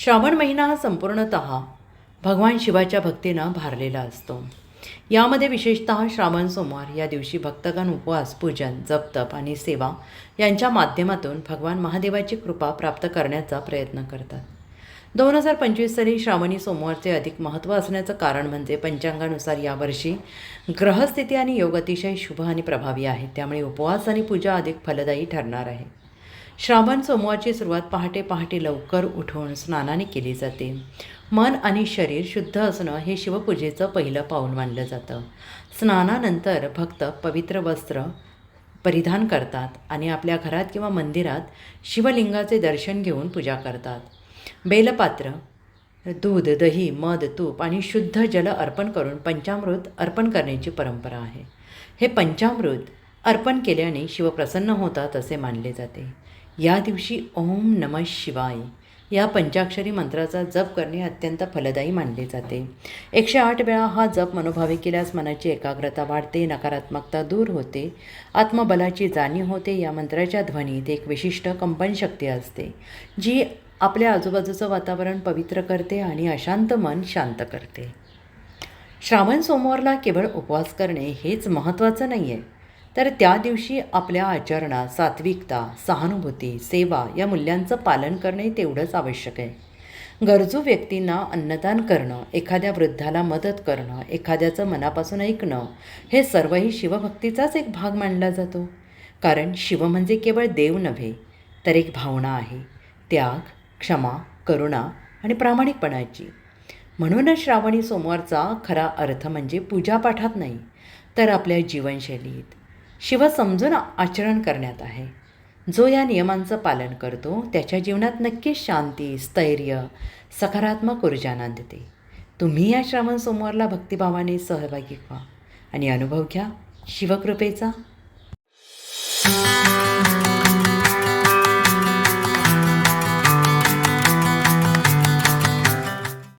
श्रावण महिना हा संपूर्णत भगवान शिवाच्या भक्तीनं भारलेला असतो. यामध्ये विशेषतः श्रावण सोमवार या दिवशी भक्तगण उपवास पूजन जपतप आणि सेवा यांच्या माध्यमातून भगवान महादेवाची कृपा प्राप्त करण्याचा प्रयत्न करतात. दोन हजार पंचवीस साली श्रावणी सोमवारचे अधिक महत्त्व असण्याचं कारण म्हणजे पंचांगानुसार यावर्षी ग्रहस्थिती आणि योग अतिशय शुभ आणि प्रभावी आहे. त्यामुळे उपवास आणि पूजा अधिक फलदायी ठरणार आहे. श्रावण सोमवारची सुरुवात पहाटे पहाटे लवकर उठून स्नानाने केली जाते. मन आणि शरीर शुद्ध असणं हे शिवपूजेचं पहिलं पाऊल मानलं जातं. स्नानानंतर भक्त पवित्र वस्त्र परिधान करतात आणि आपल्या घरात किंवा मंदिरात शिवलिंगाचे दर्शन घेऊन पूजा करतात. बेलपात्र दूध दही मध तूप आणि शुद्ध जल अर्पण करून पंचामृत अर्पण करण्याची परंपरा आहे. हे पंचामृत अर्पण केल्याने शिव प्रसन्न होतात असे मानले जाते. या दिवशी ओम नमः शिवाय या पंचाक्षरी मंत्राचा जप करणे अत्यंत फलदायी मानले जाते. एकशे आठ वेळा हा जप मनोभावे केल्यास मनाची एकाग्रता वाढते नकारात्मकता दूर होते आत्मबलाची जाणीव होते. या मंत्राच्या ध्वनीत एक विशिष्ट कंपनशक्ती असते जी आपल्या आजूबाजूचं वातावरण पवित्र करते आणि अशांत मन शांत करते. श्रावण सोमवारला केवळ उपवास करणे हेच महत्त्वाचं नाही आहे तर त्या दिवशी आपल्या आचरणात सात्विकता सहानुभूती सेवा या मूल्यांचं पालन करणे तेवढंच आवश्यक आहे. गरजू व्यक्तींना अन्नदान करणं एखाद्या वृद्धाला मदत करणं एखाद्याचं मनापासून ऐकणं हे सर्वही शिवभक्तीचाच एक भाग मानला जातो. कारण शिव म्हणजे केवळ देव नव्हे तर एक भावना आहे. त्याग क्षमा करुणा आणि प्रामाणिकपणाची. म्हणूनच श्रावणी सोमवारचा खरा अर्थ म्हणजे पूजापाठात नाही तर आपल्या जीवनशैलीत शिव समजून आचरण करण्यात आहे. जो या नियमांचं पालन करतो त्याच्या जीवनात नक्कीच शांती स्थैर्य सकारात्मक ऊर्जा नांदते. तुम्ही या श्रावण सोमवारला भक्तिभावाने सहभागी व्हा आणि अनुभव घ्या शिवकृपेचा.